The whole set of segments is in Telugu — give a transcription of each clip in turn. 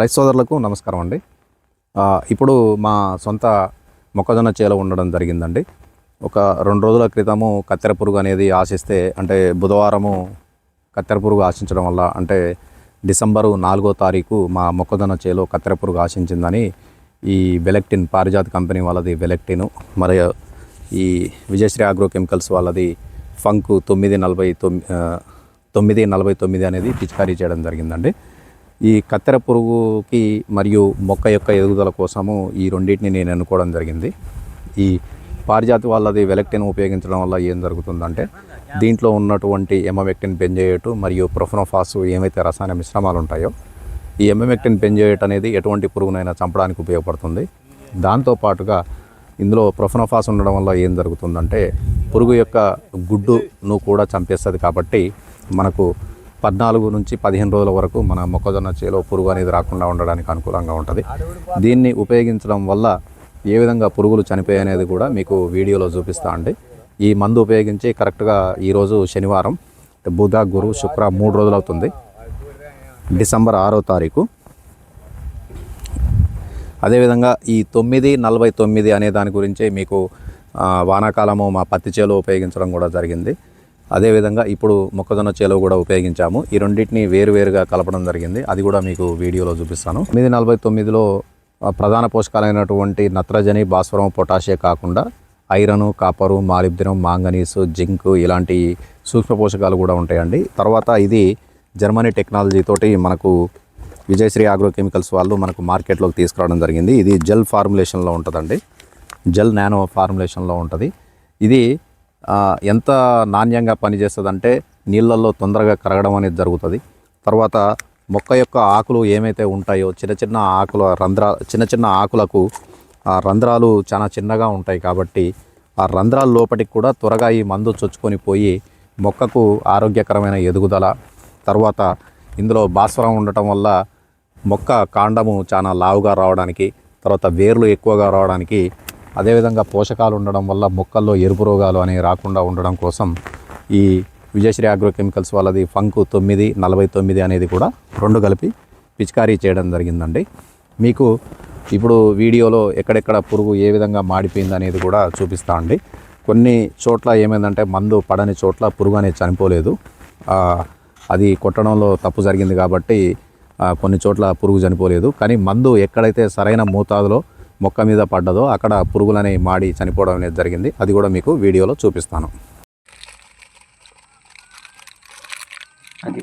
రైతు సోదరులకు నమస్కారం అండి. ఇప్పుడు మా సొంత మొక్కజొన్న చేలో ఉండడం జరిగిందండి. ఒక రెండు రోజుల క్రితము కత్తెర పురుగు అనేది ఆశిస్తే అంటే బుధవారము కత్తెర పురుగు ఆశించడం వల్ల అంటే డిసెంబరు నాలుగో తారీఖు మా మొక్కజొన్న చేలో కత్తెర పురుగు ఆశించిందని ఈ వెలెక్టిన్ పారిజాత కంపెనీ వాళ్ళది వెలెక్టిన్ మరియు ఈ విజయశ్రీ ఆగ్రో కెమికల్స్ వాళ్ళది ఫంక్ తొమ్మిది నలభై తొమ్మిది తొమ్మిది నలభై తొమ్మిది అనేది పిచికారీ చేయడం జరిగిందండి. ఈ కత్తెర పురుగుకి మరియు మొక్క యొక్క ఎదుగుదల కోసము ఈ రెండింటిని నేను అనుకోవడం జరిగింది. ఈ పారిజాతి వాళ్ళది వెలెక్టిన్ ఉపయోగించడం వల్ల ఏం జరుగుతుందంటే దీంట్లో ఉన్నటువంటి ఎమవెక్టిన్ బెంజేయటు మరియు ప్రొఫనోఫాస్ ఏమైతే రసాయన మిశ్రమాలు ఉంటాయో ఈ ఎమవెక్టిన్ బెంజేయట్ అనేది ఎటువంటి పురుగునైనా చంపడానికి ఉపయోగపడుతుంది. దాంతోపాటుగా ఇందులో ప్రొఫనోఫాస్ ఉండడం వల్ల ఏం జరుగుతుందంటే పురుగు యొక్క గుడ్డును కూడా చంపేస్తుంది కాబట్టి మనకు పద్నాలుగు నుంచి పదిహేను రోజుల వరకు మన మొక్కజొన్న చేలో పురుగు అనేది రాకుండా ఉండడానికి అనుకూలంగా ఉంటుంది. దీన్ని ఉపయోగించడం వల్ల ఏ విధంగా పురుగులు చనిపోయాయనేది కూడా మీకు వీడియోలో చూపిస్తా అండి. ఈ మందు ఉపయోగించి కరెక్ట్గా ఈరోజు శనివారం బుధ గురు శుక్ర మూడు రోజులు అవుతుంది. డిసెంబర్ ఆరో తారీఖు. అదేవిధంగా ఈ తొమ్మిది నలభై తొమ్మిది అనే దాని గురించి మీకు వానాకాలము మా పత్తి చేలో ఉపయోగించడం కూడా జరిగింది. అదేవిధంగా ఇప్పుడు మొక్కజొన్న చేలో కూడా ఉపయోగించాము. ఈ రెండింటిని వేరువేరుగా కలపడం జరిగింది. అది కూడా మీకు వీడియోలో చూపిస్తాను. తొమ్మిది నలభై తొమ్మిదిలో ప్రధాన పోషకాలైనటువంటి నత్రజని భాస్వరం పొటాషియా కాకుండా ఐరన్ కాపరు మాలిబ్దినం మాంగనీసు జింక్ ఇలాంటి సూక్ష్మ పోషకాలు కూడా ఉంటాయండి. తర్వాత ఇది జర్మనీ టెక్నాలజీ తోటి మనకు విజయశ్రీ ఆగ్రో కెమికల్స్ వాళ్ళు మనకు మార్కెట్లోకి తీసుకురావడం జరిగింది. ఇది జెల్ ఫార్ములేషన్లో ఉంటుందండి. జెల్ నానో ఫార్ములేషన్లో ఉంటుంది. ఇది ఎంత నాణ్యంగా పనిచేస్తుందంటే నీళ్ళల్లో తొందరగా కరగడం అనేది జరుగుతుంది. తర్వాత మొక్క యొక్క ఆకులు ఏమైతే ఉంటాయో చిన్న చిన్న ఆకుల రంధ్ర చిన్న చిన్న ఆకులకు ఆ రంధ్రాలు చాలా చిన్నగా ఉంటాయి కాబట్టి ఆ రంధ్రాల లోపటికి కూడా త్వరగా ఈ మందు చొచ్చుకొని పోయి మొక్కకు ఆరోగ్యకరమైన ఎదుగుదల తర్వాత ఇందులో భాస్వరం ఉండటం వల్ల మొక్క కాండము చాలా లావుగా రావడానికి తర్వాత వేర్లు ఎక్కువగా రావడానికి అదేవిధంగా పోషకాలు ఉండడం వల్ల మొక్కల్లో ఎరుపు రోగాలు అనేవి రాకుండా ఉండడం కోసం ఈ విజయశ్రీ అగ్రో కెమికల్స్ వాళ్ళది ఫంకు తొమ్మిది నలభై తొమ్మిది అనేది కూడా రెండు కలిపి పిచికారీ చేయడం జరిగిందండి. మీకు ఇప్పుడు వీడియోలో ఎక్కడెక్కడ పురుగు ఏ విధంగా మాడిపోయింది అనేది కూడా చూపిస్తా అండి. కొన్ని చోట్ల ఏమైందంటే మందు పడని చోట్ల పురుగు అనేది చనిపోలేదు. అది కొట్టడంలో తప్పు జరిగింది కాబట్టి కొన్ని చోట్ల పురుగు చనిపోలేదు. కానీ మందు ఎక్కడైతే సరైన మోతాదులో మొక్క మీద పడ్డదో అక్కడ పురుగులని మాడి చనిపోవడం అనేది జరిగింది. అది కూడా మీకు వీడియోలో చూపిస్తాను. అది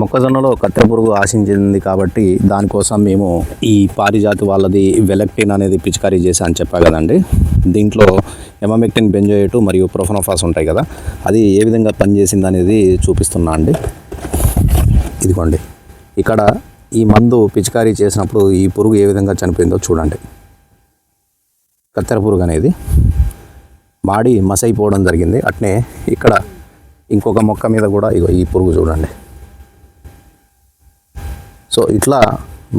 మొక్కజొన్నలో కత్తెర పురుగు ఆశించింది కాబట్టి దానికోసం మేము ఈ పారిజాతి వాళ్ళది వెలక్టిన్ అనేది పిచికారీ చేసా అని చెప్పా కదండి. దీంట్లో ఎమమెక్టిన్ బెంజోయేటు మరియు ప్రొఫనోఫాస్ ఉంటాయి కదా. అది ఏ విధంగా పనిచేసింది అనేది చూపిస్తున్నా అండి. ఇదిగోండి. ఇక్కడ ఈ మందు పిచికారీ చేసినప్పుడు ఈ పురుగు ఏ విధంగా చనిపోయిందో చూడండి. కత్తెర పురుగు అనేది మాడి మసైపోవడం జరిగింది. అట్నే ఇక్కడ ఇంకొక మొక్క మీద కూడా ఇగో ఈ పురుగు చూడండి. సో ఇట్లా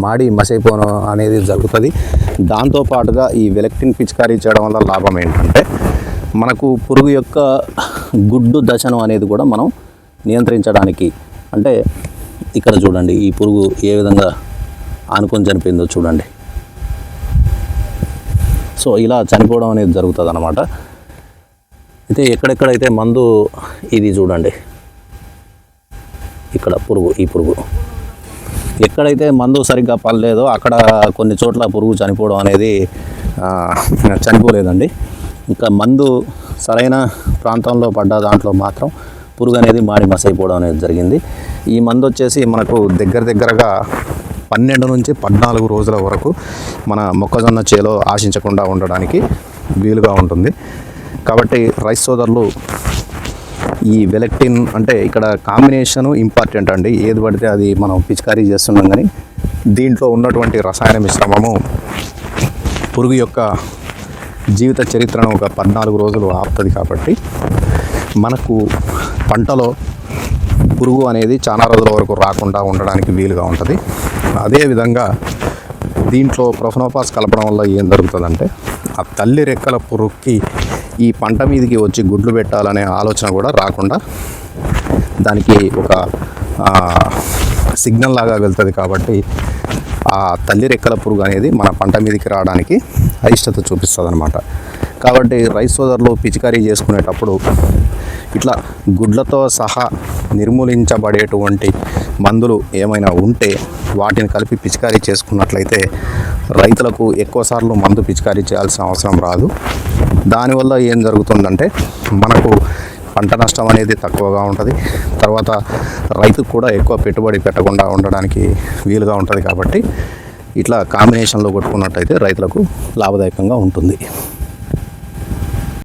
మాడి మసైపోవడం అనేది జరుగుతుంది. దాంతోపాటుగా ఈ వెలక్టిన్ పిచికారీ చేయడం వల్ల లాభం ఏంటంటే మనకు పురుగు యొక్క గుడ్డు దశను అనేది కూడా మనం నియంత్రించడానికి అంటే ఇక్కడ చూడండి ఈ పురుగు ఏ విధంగా ఆనుకొని చనిపోయిందో చూడండి. సో ఇలా చనిపోవడం అనేది జరుగుతుంది అనమాట అయితే ఎక్కడెక్కడైతే మందు ఇది చూడండి. ఇక్కడ పురుగు ఈ పురుగు. ఎక్కడైతే మందు సరిగ్గా పడలేదో అక్కడ కొన్ని చోట్ల పురుగు చనిపోవడం అనేది చనిపోలేదండి. ఇంకా మందు సరైన ప్రాంతంలో పడ్డ దాంట్లో మాత్రం పురుగు అనేది మాడి మసైపోవడం అనేది జరిగింది. ఈ మందు వచ్చేసి మనకు దగ్గర దగ్గరగా పన్నెండు నుంచి పద్నాలుగు రోజుల వరకు మన మొక్కజొన్న చేలో ఆశించకుండా ఉండడానికి వీలుగా ఉంటుంది. కాబట్టి రైస్ సోదరులు ఈ వెలెక్టిన్ అంటే ఇక్కడ కాంబినేషన్ ఇంపార్టెంట్ అండి. ఏది పడితే అది మనం పిచికారీ చేస్తున్నాం కానీ దీంట్లో ఉన్నటువంటి రసాయన మిశ్రమము పురుగు యొక్క జీవిత చరిత్రను ఒక పద్నాలుగు రోజులు ఆపుతుంది కాబట్టి మనకు పంటలో పురుగు అనేది చాలా రోజుల వరకు రాకుండా ఉండడానికి వీలుగా ఉంటుంది. అదేవిధంగా దీంట్లో ప్రొఫనోపాస్ కలపడం వల్ల ఏం జరుగుతుందంటే ఆ తల్లి రెక్కల పురుగుకి ఈ పంట మీదకి వచ్చి గుడ్లు పెట్టాలనే ఆలోచన కూడా రాకుండా దానికి ఒక సిగ్నల్ లాగా వెళ్తుంది కాబట్టి ఆ తల్లి రెక్కల పురుగు అనేది మన పంట మీదకి రావడానికి అయిష్టత చూపిస్తుంది అనమాట కాబట్టి రైస్ సోదరులు పిచికారీ చేసుకునేటప్పుడు ఇట్లా గుడ్లతో సహా నిర్మూలించబడేటువంటి మందులు ఏమైనా ఉంటే వాటిని కలిపి పిచికారీ చేసుకున్నట్లయితే రైతులకు ఎక్కువసార్లు మందు పిచికారీ చేయాల్సిన అవసరం రాదు. దానివల్ల ఏం జరుగుతుందంటే మనకు పంట నష్టం అనేది తక్కువగా ఉంటుంది. తర్వాత రైతుకు కూడా ఎక్కువ పెట్టుబడి పెట్టకుండా ఉండడానికి వీలుగా ఉంటుంది కాబట్టి ఇట్లా కాంబినేషన్లో కొట్టుకున్నట్టయితే రైతులకు లాభదాయకంగా ఉంటుంది.